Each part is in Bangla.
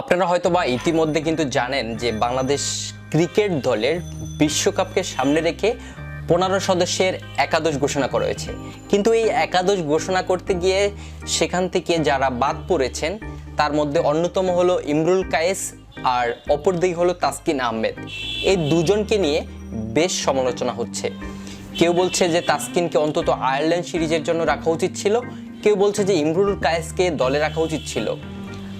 আপনারা হয়তো বা ইতিমধ্যে কিন্তু জানেন যে বাংলাদেশ ক্রিকেট দলের বিশ্বকাপকে সামনে রেখে পনেরো সদস্যের একাদশ ঘোষণা করা হয়েছে। কিন্তু এই একাদশ ঘোষণা করতে গিয়ে সেখান থেকে যারা বাদ পড়েছেন, তার মধ্যে অন্যতম হলো ইমরুল কায়েস আর অপর দিক হলো তাসকিন আহমেদ। এই দুজনকে নিয়ে বেশ সমালোচনা হচ্ছে। কেউ বলছে যে তাসকিনকে অন্তত আয়ারল্যান্ড সিরিজের জন্য রাখা উচিত ছিল, কেউ বলছে যে ইমরুল কায়েসকে দলে রাখা উচিত ছিল।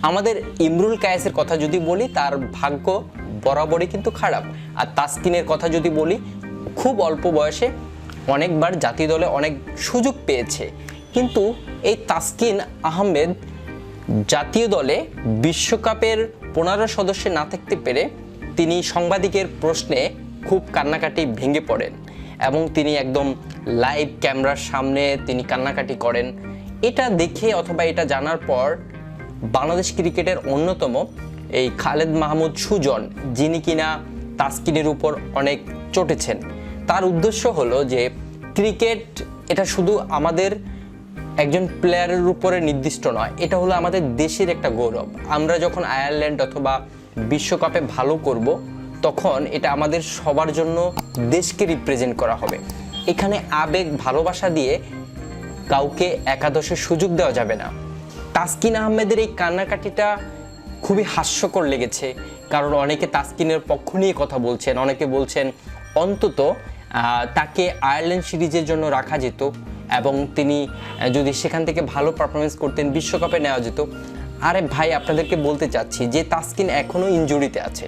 আমাদের ইমরুল কায়েসের কথা যদি বলি, তার ভাগ্য বরাবরই কিন্তু খারাপ। আর তাসকিনের কথা যদি বলি, খুব অল্প বয়সে অনেকবার জাতীয় দলে অনেক সুযোগ পেয়েছে। কিন্তু এই তাসকিন আহমেদ জাতীয় দলে বিশ্বকাপের পনেরো সদস্য না থাকতে পেরে তিনি সাংবাদিকের প্রশ্নে খুব কান্নাকাটি ভেঙে পড়েন এবং তিনি একদম লাইভ ক্যামেরার সামনে তিনি কান্নাকাটি করেন। এটা দেখে অথবা এটা জানার পর বাংলাদেশ ক্রিকেটের অন্যতম এই খালেদ মাহমুদ সুজন, যিনি কিনা তাসকিনের উপর অনেক চটেছেন। তার উদ্দেশ্য হলো যে, ক্রিকেট এটা শুধু আমাদের একজন প্লেয়ারের উপরে নির্দিষ্ট নয়, এটা হলো আমাদের দেশের একটা গৌরব। আমরা যখন আয়ারল্যান্ড অথবা বিশ্বকাপে ভালো করব, তখন এটা আমাদের সবার জন্য দেশকে রিপ্রেজেন্ট করা হবে। এখানে আবেগ, ভালোবাসা দিয়ে কাউকে একাদশের সুযোগ দেওয়া যাবে না। তাসকিন আহমেদের এই কান্নাকাটিটা খুবই হাস্যকর লেগেছে। কারণ অনেকে তাসকিনের পক্ষ নিয়ে কথা বলছেন, অনেকে বলছেন অন্তত তাকে আয়ারল্যান্ড সিরিজের জন্য রাখা যেত এবং তিনি যদি সেখান থেকে ভালো পারফরমেন্স করতেন, বিশ্বকাপে নেওয়া যেত। আরে ভাই, আপনাদেরকে বলতে চাচ্ছি যে তাসকিন এখনও ইনজুরিতে আছে।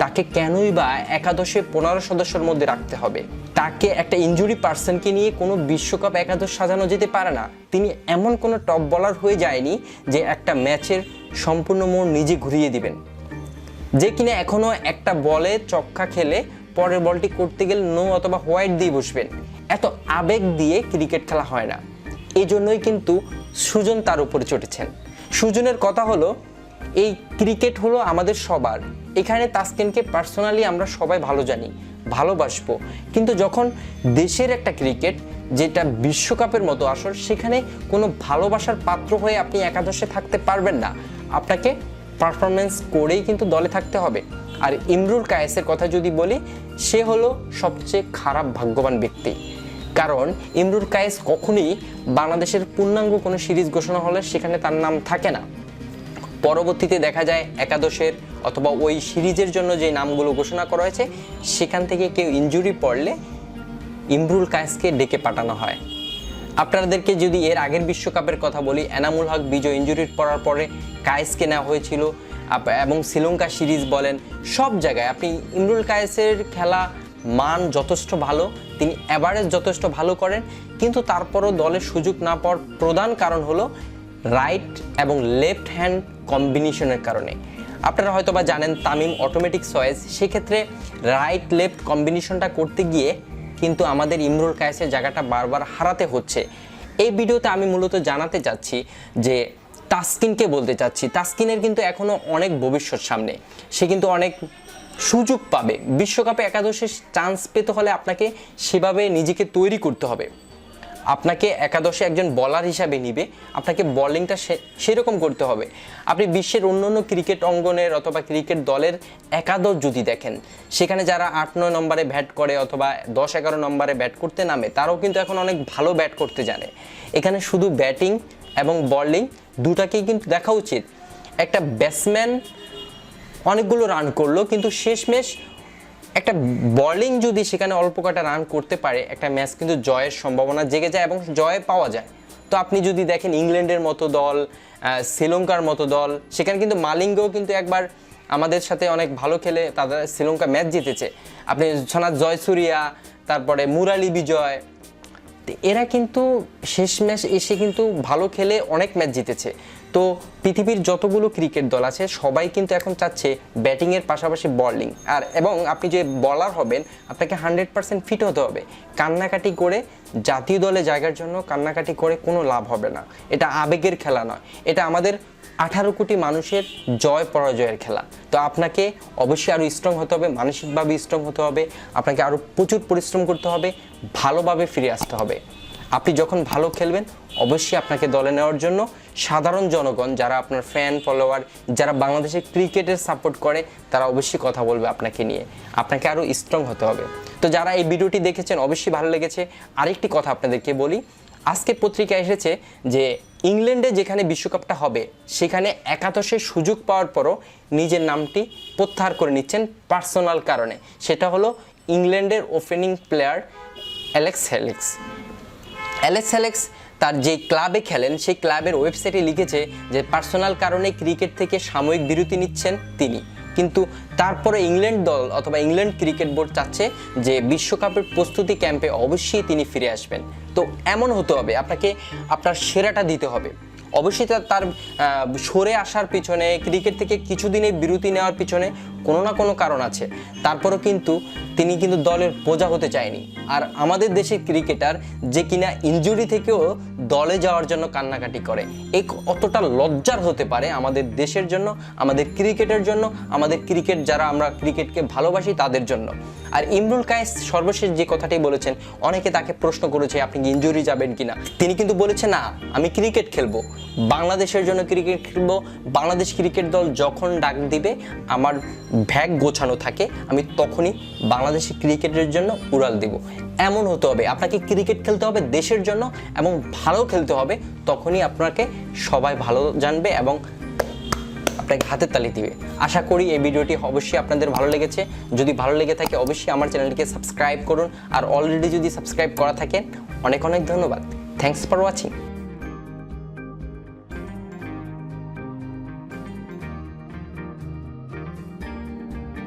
তাকে কেনই বা একাদশে পনেরো সদস্যের মধ্যে রাখতে হবে? তাকে একটা ইনজুরি পার্সনকে নিয়ে কোনো বিশ্বকাপ একাদশ সাজানো যেতে পারে না। তিনি এমন কোনো টপ বলার হয়ে যায়নি যে একটা ম্যাচের সম্পূর্ণ মোড় নিজে ঘুরিয়ে দিবেন। যে কিনা এখনও একটা বলে চক্কা খেলে পরের বলটি করতে গেলে নো অথবা হোয়াইট দিয়ে বসবেন। এত আবেগ দিয়ে ক্রিকেট খেলা হয় না। এই জন্যই কিন্তু সুজন তার উপরে চটেছেন। সুজনের কথা হলো এই ক্রিকেট হলো আমাদের সবার। এখানে তাসকিনকে পার্সোনালি আমরা সবাই ভালো জানি, ভালোবাসবো। কিন্তু যখন দেশের একটা ক্রিকেট, যেটা বিশ্বকাপের মতো আসর সেখানে কোনো ভালোবাসার পাত্র হয়ে আপনি একাদশে থাকতে পারবেন না। আপনাকে পারফরমেন্স করেই কিন্তু দলে থাকতে হবে। আর ইমরুল কায়েসের কথা যদি বলি, সে হলো সবচেয়ে খারাপ ভাগ্যবান ব্যক্তি। কারণ ইমরুল কায়েস কখনোই বাংলাদেশের পূর্ণাঙ্গ কোনো সিরিজ ঘোষণা হলে সেখানে তার নাম থাকে না। পরবর্তীতে দেখা যায় একাদশের অথবা ওই সিরিজের জন্য যে নামগুলো ঘোষণা করা হয়েছে, সেখান থেকে কেউ ইনজুরি পড়লে ইমরুল কায়েসকে ডেকে পাঠানো হয়। আপনাদেরকে যদি এর আগের বিশ্বকাপের কথা বলি, এনামুল হক বিজয় ইঞ্জুরির পড়ার পরে কায়েসকে নেওয়া হয়েছিল। এবং শ্রীলঙ্কা সিরিজ বলেন, সব জায়গায় আপনি ইমরুল কায়েসের খেলা মান যথেষ্ট ভালো, তিনি অ্যাভারেজ যথেষ্ট ভালো করেন, কিন্তু তারপরও দলের সুযোগ না পাওয়ার প্রধান কারণ হলো রাইট এবং লেফট হ্যান্ড কম্বিনেশনের কারণে। আপনারা হয়তো বা জানেন তামিম অটোমেটিক চয়েস সেক্ষেত্রে রাইট লেফট কম্বিনেশনটা করতে গিয়ে কিন্তু আমাদের ইমরুল কায়েসের জায়গাটা বারবার হারাতে হচ্ছে। এই ভিডিওতে আমি মূলত জানাতে চাচ্ছি যে তাসকিনকে বলতে চাচ্ছি। তাসকিনের কিন্তু এখনও অনেক ভবিষ্যৎ সামনে। সে কিন্তু অনেক সুযোগ পাবে। বিশ্বকাপে একাদশে চান্স পেতে হলে আপনাকে সেভাবে নিজেকে তৈরি করতে হবে। আপনাকে একাদশে একজন বলার হিসাবে নিবে। আপনাকে বলিংটা সেরকম করতে হবে। আপনি বিশ্বের অন্য অন্য ক্রিকেট অঙ্গনের অথবা ক্রিকেট দলের একাদশ যদি দেখেন, সেখানে যারা আট, নয় নম্বরে ব্যাট করে অথবা দশ, এগারো নম্বরে ব্যাট করতে নামে, তারাও কিন্তু এখন অনেক ভালো ব্যাট করতে জানে। এখানে শুধু ব্যাটিং এবং বলিং দুটাকেই কিন্তু দেখা উচিত। একটা ব্যাটসম্যান অনেকগুলো রান করল, কিন্তু শেষমেশ একটা বোলিং যদি সেখানে অল্প কটা রান করতে পারে, একটা ম্যাচ কিন্তু জয়ের সম্ভাবনা জেগে যায় এবং জয় পাওয়া যায়। তো আপনি যদি দেখেন ইংল্যান্ডের মতো দল শ্রীলঙ্কার মতো দল, সেখানে কিন্তু মালিঙ্গও কিন্তু একবার আমাদের সাথে অনেক ভালো খেলে তাদের শ্রীলঙ্কা ম্যাচ জিতেছে। আপনি সনাথ জয়সুরিয়া, তারপরে মুরালি বিজয় এরা কিন্তু শেষ ম্যাচ এসে কিন্তু ভালো খেলে অনেক ম্যাচ জিতেছে। তো পৃথিবীর যতগুলো ক্রিকেট দল আছে, সবাই কিন্তু এখন চাচ্ছে ব্যাটিংয়ের পাশাপাশি বলিং। আর এবং আপনি যে বলার হবেন, আপনাকে হান্ড্রেড পার্সেন্ট ফিট হতে হবে। কান্নাকাটি করে জাতীয় দলে জায়গার জন্য কান্নাকাটি করে কোনো লাভ হবে না। এটা আবেগের খেলা নয়। এটা আমাদের আঠারো কোটি মানুষের জয় পরাজয়ের খেলা। তো আপনাকে অবশ্যই আরও স্ট্রং হতে হবে, মানসিকভাবে স্ট্রং হতে হবে, আপনাকে আরও প্রচুর পরিশ্রম করতে হবে, ভালোভাবে ফিরে আসতে হবে। আপনি যখন ভালো খেলবেন, অবশ্যই আপনাকে দলে নেওয়ার জন্য সাধারণ জনগণ, যারা আপনার ফ্যান ফলোয়ার যারা বাংলাদেশের ক্রিকেটের সাপোর্ট করে, তারা অবশ্যই কথা বলবে আপনাকে নিয়ে। আপনাকে আরও স্ট্রং হতে হবে। তো যারা এই ভিডিওটি দেখেছেন, অবশ্যই ভালো লেগেছে। আরেকটি কথা আপনাদেরকে বলি, আজকে পত্রিকায় এসেছে যে ইংল্যান্ডে যেখানে বিশ্বকাপটা হবে, সেখানে একাদশের সুযোগ পাওয়ার পরও নিজের নামটি প্রত্যাহার করে নিচ্ছেন পার্সোনাল কারণে। সেটা হলো ইংল্যান্ডের opening player Alex হ্যালেক্স Alex Alex তার যে ক্লাবে খেলেন, সেই ক্লাবের ওয়েবসাইটে লিখেছে যে পার্সোনাল কারণে ক্রিকেট থেকে সাময়িক বিরতি নিচ্ছেন তিনি। কিন্তু তারপরে ইংল্যান্ড দল অথবা ইংল্যান্ড ক্রিকেট বোর্ড চাচ্ছে যে বিশ্বকাপের প্রস্তুতি ক্যাম্পে অবশ্যই তিনি ফিরে আসবেন। তো এমন হতে হবে, আপনাকে, আপনার সেরাটা দিতে হবে। অবশ্যই তার সরে আসার পিছনে, ক্রিকেট থেকে কিছুদিনের বিরতি নেওয়ার পিছনে কোনো না কোনো কারণ আছে। তারপরও কিন্তু তিনি কিন্তু দলের বোঝা হতে চায়নি। আর আমাদের দেশের ক্রিকেটার যে কিনা ইনজুরি থেকেও দলে যাওয়ার জন্য কান্নাকাটি করে। এই অতটা লজ্জার হতে পারে আমাদের দেশের জন্য, আমাদের ক্রিকেটের জন্য, আমাদের ক্রিকেট যারা আমরা ক্রিকেটকে ভালোবাসি তাদের জন্য। আর ইমরুল কায়েস সর্বশেষ যে কথাটি বলেছেন, অনেকে তাকে প্রশ্ন করেছে, আপনি কি ইনজুরি যাবেন কিনা? তিনি কিন্তু বলেছে না, আমি ক্রিকেট খেলব। বাংলাদেশের জন্য ক্রিকেট খেলব। বাংলাদেশ ক্রিকেট দল যখন ডাক দিবে, আমার ভ্যাগ গোছানো থাকে, আমি তখনই বাংলাদেশি ক্রিকেটের জন্য উড়াল দেব। এমন হতে হবে, আপনাকে ক্রিকেট খেলতে হবে দেশের জন্য এবং ভালো খেলতে হবে, তখনই আপনাকে সবাই ভালো জানবে এবং আপনাকে হাতের তালি দিবে। আশা করি এই ভিডিওটি অবশ্যই আপনাদের ভালো লেগেছে। যদি ভালো লেগে থাকে, অবশ্যই আমার চ্যানেলটিকে সাবস্ক্রাইব করুন। আর অলরেডি যদি সাবস্ক্রাইব করা থাকে অনেক অনেক ধন্যবাদ। Thanks for watching